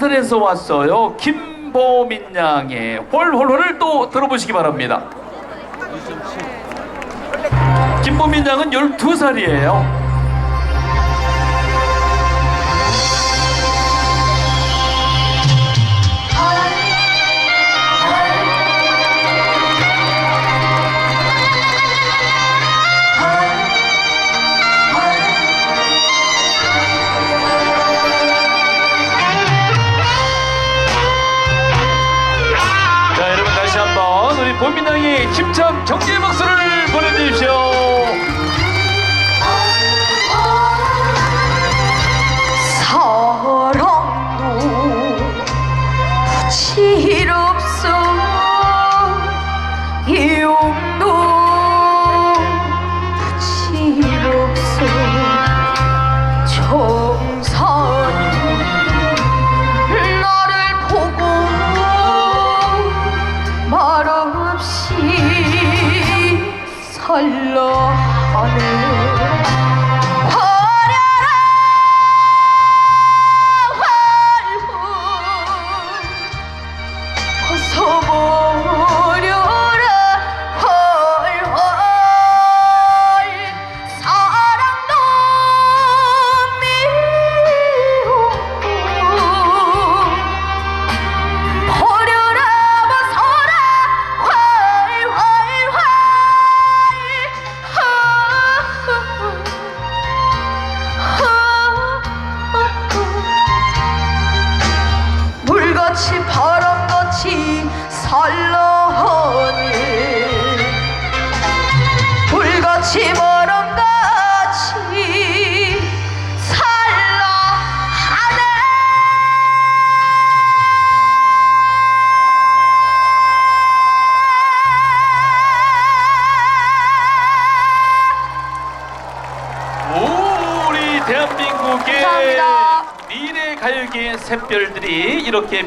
안산에서 왔어요. 김보민 양의 홀홀홀을 또 들어보시기 바랍니다. 김보민 양은 12살이에요. 부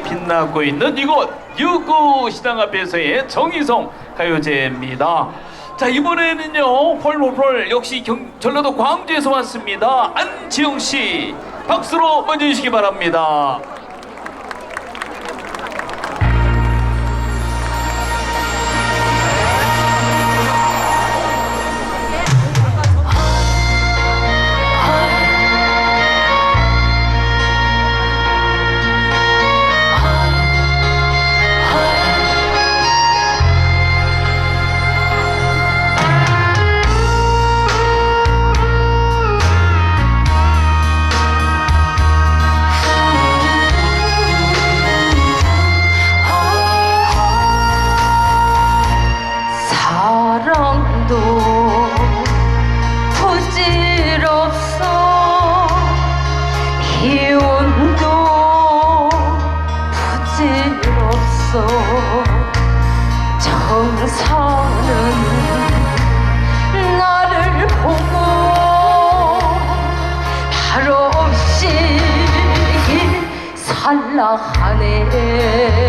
빛나고 있는 이곳 유구 시장 앞에서의 정의성 가요제입니다. 자 이번에는요 펄펄펄 역시 경, 전라도 광주에서 왔습니다 안지영 씨 박수로 먼저 주시기 바랍니다. 살라하네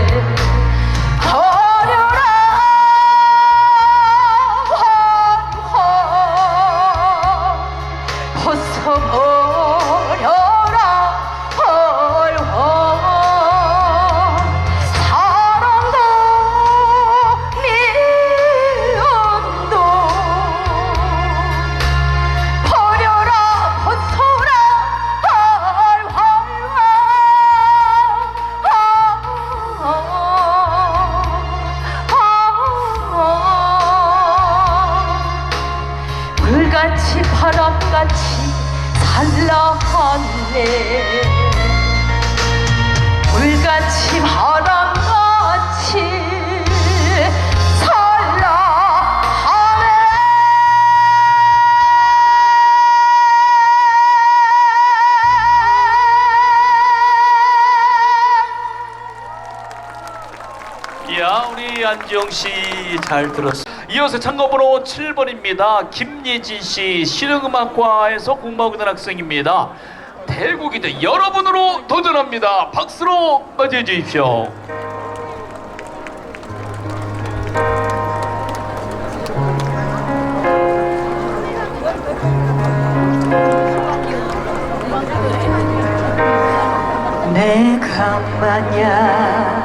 안지영 씨잘 들었습니다. 이어서 참가번호 7번입니다. 김예진 씨 실용음악과에서 공부하고 있는 학생입니다. 대국이도 여러분으로 도전합니다. 박수로 맞이해 주십시오. 내가 마냥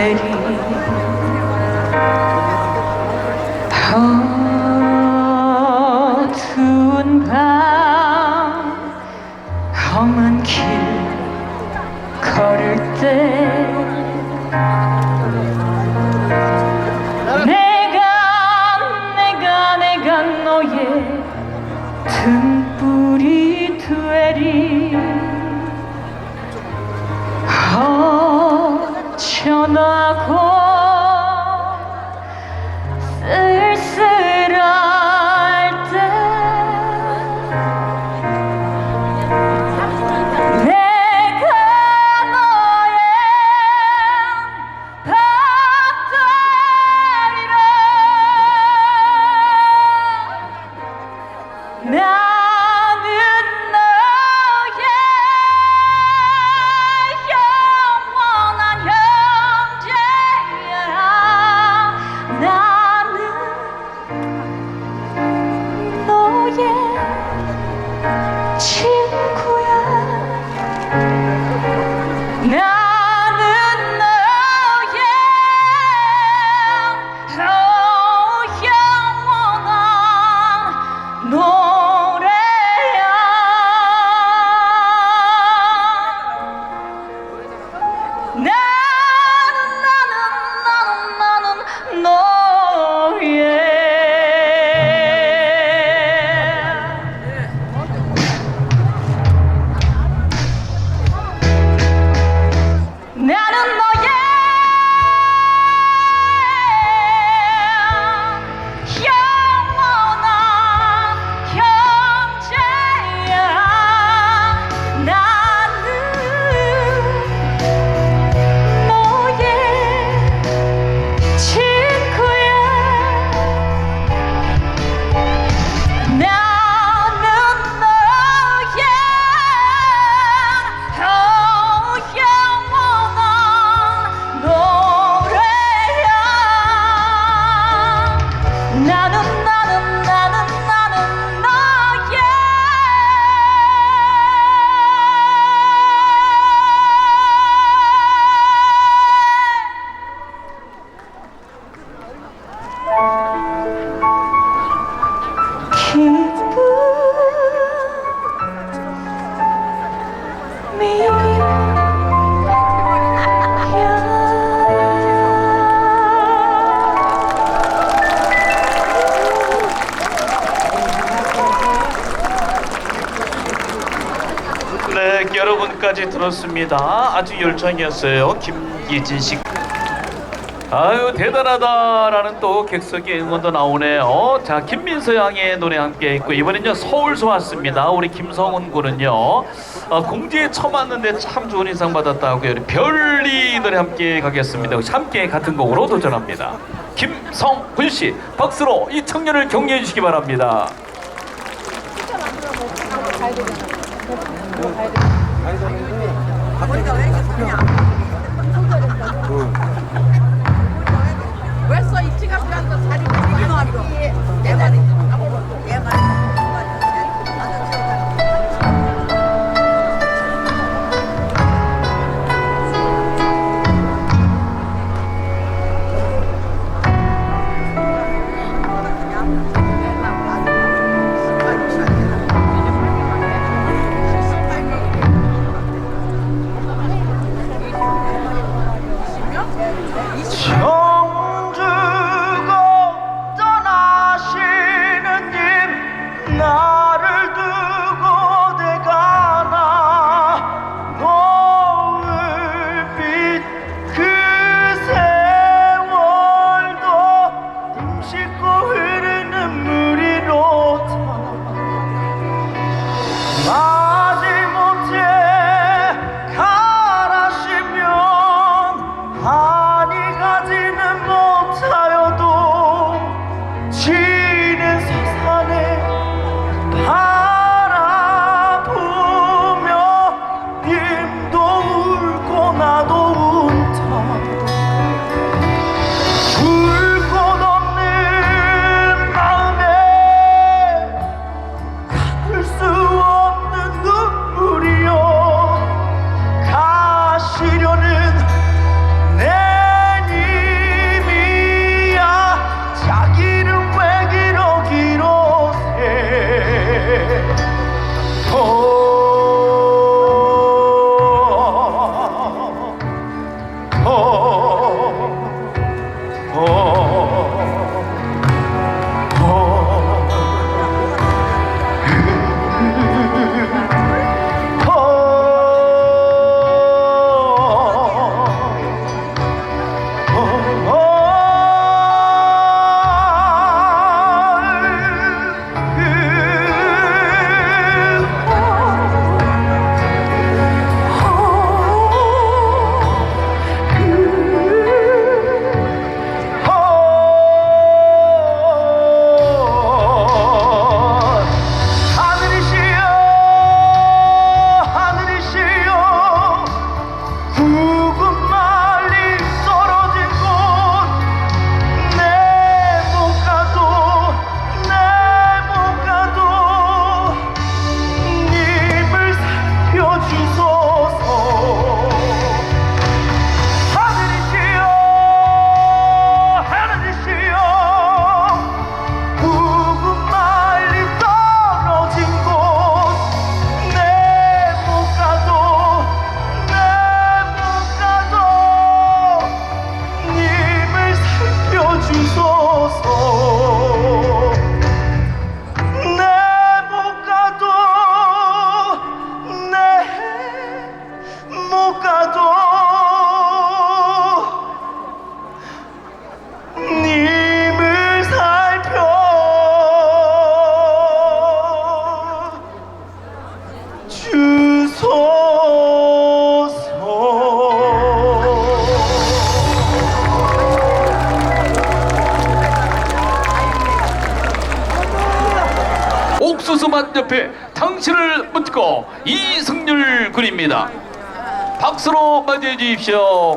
되 여러분까지 들었습니다. 아주 열창이었어요. 김예진 씨. 아유 대단하다라는 또 객석의 응원도 나오네요. 자 김민서 양의 노래 함께 했고 이번엔요 서울서 왔습니다. 우리 김성훈 군은요 어, 공지에 처음 왔는데 참 좋은 인상 받았다고요. 별리 노래 함께 가겠습니다. 함께 같은 곡으로 도전합니다. 김성훈 씨 박수로 이 청년을 격려해 주시기 바랍니다. 벌써 옆에 당신을 묻고 이승률 군입니다. 박수로 맞이해 주십시오.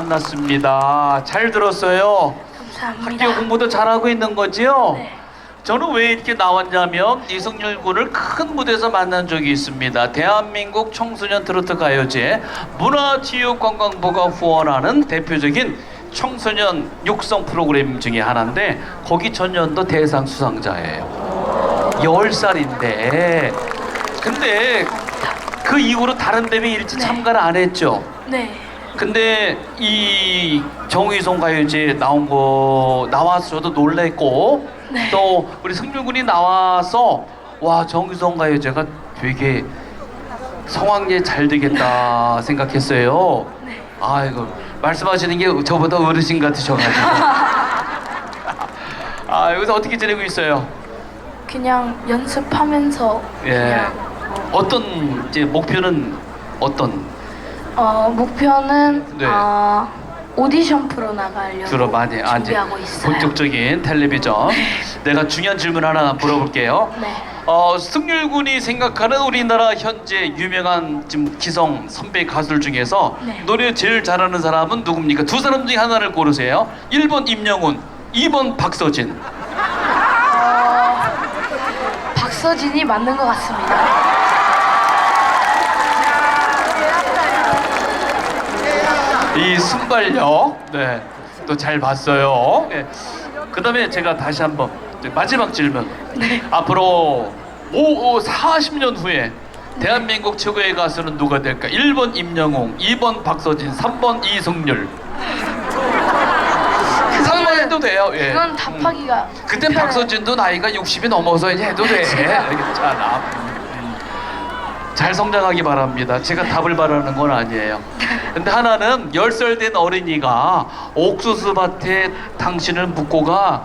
만났습니다. 잘 들었어요. 감사합니다. 학교 공부도 잘하고 있는 거지요? 네. 저는 왜 이렇게 나왔냐면 이승률 군을 큰 무대에서 만난 적이 있습니다. 대한민국 청소년 트로트 가요제 문화체육관광부가 후원하는 대표적인 청소년 육성 프로그램 중에 하나인데 거기 전년도 대상 수상자예요. 10살인데 근데 그 이후로 다른 데에 일찍 네. 참가를 안 했죠. 네. 근데 이 정의송 가요제 나온 거 나와서 저도 놀랬고 네. 또 우리 승률 군이 나와서 와 정의송 가요제가 되게 성황리에 잘 되겠다 생각했어요. 네. 아이고 말씀하시는 게 저보다 어르신 같으셔가지고. 아 여기서 어떻게 지내고 있어요? 그냥 연습하면서 예. 그냥 어떤 이제 목표는 어떤 어, 목표는 네. 어, 오디션 프로 나가려고 많이 아, 준비하고 있어요. 본격적인 텔레비전. 내가 중요한 질문 하나 물어볼게요. 네. 어, 승률 군이 생각하는 우리나라 현재 유명한 지금 기성 선배 가수들 중에서 네. 노래 제일 잘하는 사람은 누굽니까? 두 사람 중에 하나를 고르세요. 1번 임영훈, 2번 박서진. 어, 박서진이 맞는 것 같습니다. 이 순발력, 네, 또 잘 봤어요. 네. 그 다음에 제가 다시 한번 이제 마지막 질문. 네. 앞으로 5, 5, 40년 후에 대한민국 최고의 가수는 누가 될까? 1번 임영웅, 2번 박서진, 3번 이승률. 상관 해도 돼요. 예. 그건 답하기가 그때 불편해요. 박서진도 나이가 60이 넘어서 이제 해도 돼. 알겠잖아. 음. 잘 성장하기 바랍니다. 제가 답을 바라는 건 아니에요. 근데 하나는 10살 된 어린이가 옥수수 밭에 당신을 묻고가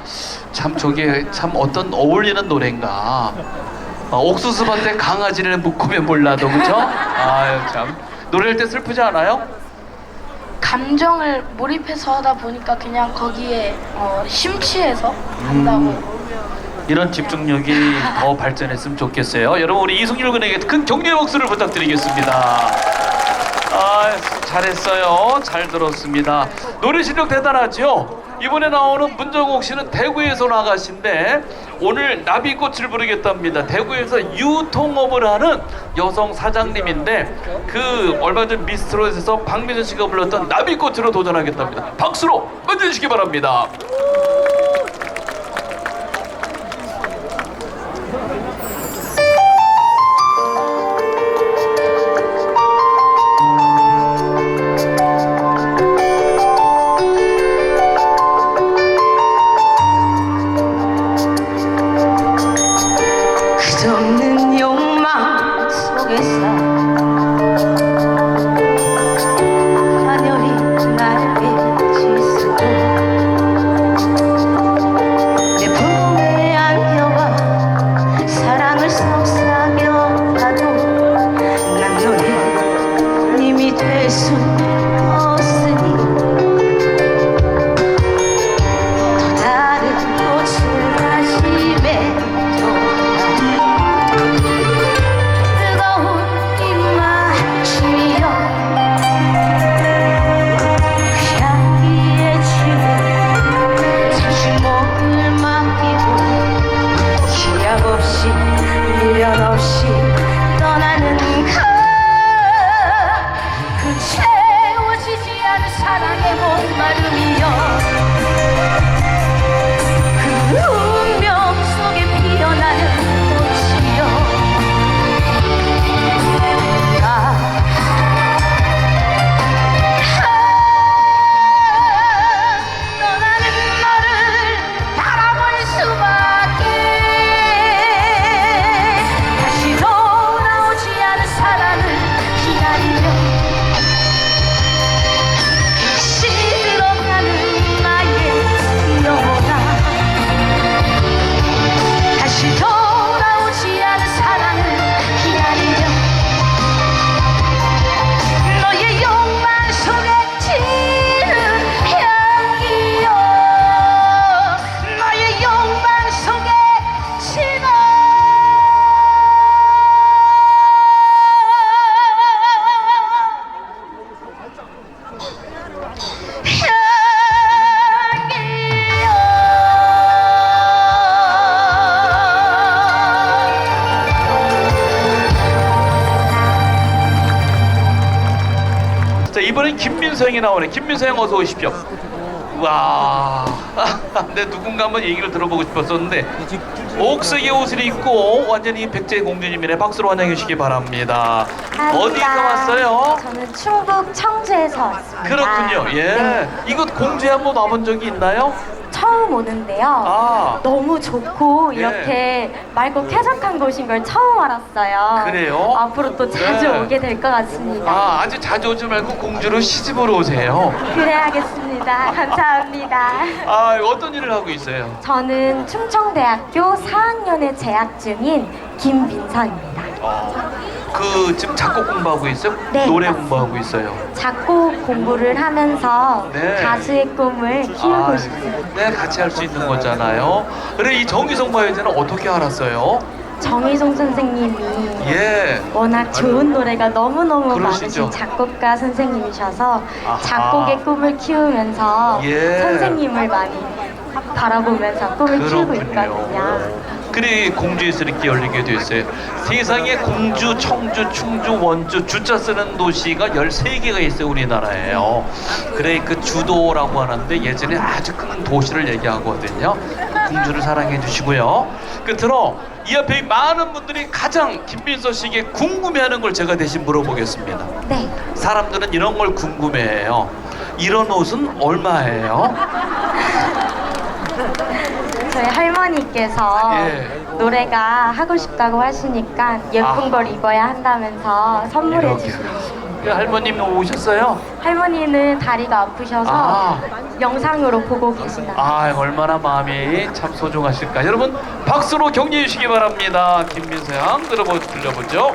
참 저게 참 어떤 어울리는 노래인가. 어, 옥수수 밭에 강아지를 묶으면 몰라도 그죠? 아유 참 노래할 때 슬프지 않아요? 감정을 몰입해서 하다 보니까 그냥 거기에 어, 심취해서 한다고 이런 집중력이 더 발전했으면 좋겠어요. 여러분 우리 이승률 군에게 큰 격려의 목소리를 부탁드리겠습니다. 아 잘했어요. 잘 들었습니다. 노래 실력 대단하죠. 이번에 나오는 문정옥 씨는 대구에서 나가신데 오늘 나비꽃을 부르겠답니다. 대구에서 유통업을 하는 여성 사장님인데 그 얼마 전 미스트롯에서 박미선 씨가 불렀던 나비꽃으로 도전하겠답니다. 박수로 맞아주시기 바랍니다. 나오네. 김민서 형 어서 오십시오. 와, 내 누군가 한번 얘기를 들어보고 싶었었는데 옥색의 옷을 입고 완전히 백제 공주님이네. 박수로 환영해 주시기 바랍니다. 어디서 왔어요? 저는 충북 청주에서 왔습니다. 그렇군요. 예. 네, 이곳 공주에 한번 와본 적이 있나요? 처음 오는데요. 아, 너무 좋고 예. 이렇게 맑고 쾌적한 곳인 걸 처음 알았어요. 그래요? 앞으로 또 자주 네. 오게 될 것 같습니다. 아, 아주 자주 오지 말고 공주로 시집으로 오세요. 그래야겠습니다. 감사합니다. 아, 어떤 일을 하고 있어요? 저는 충청대학교 4학년에 재학 중인 김민선입니다. 어, 그 지금 작곡 공부하고 있어요? 네, 노래 맞습니다. 공부하고 있어요. 작곡 공부를 하면서 네. 가수의 꿈을 키우고 아, 싶습니다. 네, 같이 할 수 있는 거잖아요. 그래 이 정희성 바이오제는 어떻게 알았어요? 정희송 선생님이 예. 워낙 좋은 노래가 너무너무 그러시죠. 많으신 작곡가 선생님이셔서 아하. 작곡의 꿈을 키우면서 예. 선생님을 많이 바라보면서 꿈을 키우고 있거든요. 그래 공주에서 이렇게 열리게 됐어요. 세상에 공주, 청주, 충주, 원주 주자 쓰는 도시가 13개가 있어요 우리나라에요. 그래 그 주도라고 하는데 예전에 아주 큰 도시를 얘기하거든요. 그 공주를 사랑해 주시고요. 끝으로 이 앞에 많은 분들이 가장 김민서 씨에게 궁금해하는 걸 제가 대신 물어보겠습니다. 네. 사람들은 이런 걸 궁금해해요. 이런 옷은 얼마예요? 저희 할머니께서 예. 노래가 하고 싶다고 하시니까 예쁜 아. 걸 입어야 한다면서 선물해 이렇게. 주시는 그 할머님 오셨어요? 할머니는 다리가 아프셔서 아. 영상으로 보고 계시나 아 얼마나 마음이 참 소중하실까 여러분 박수로 격려해 주시기 바랍니다 김민서 양 들어보 들려보죠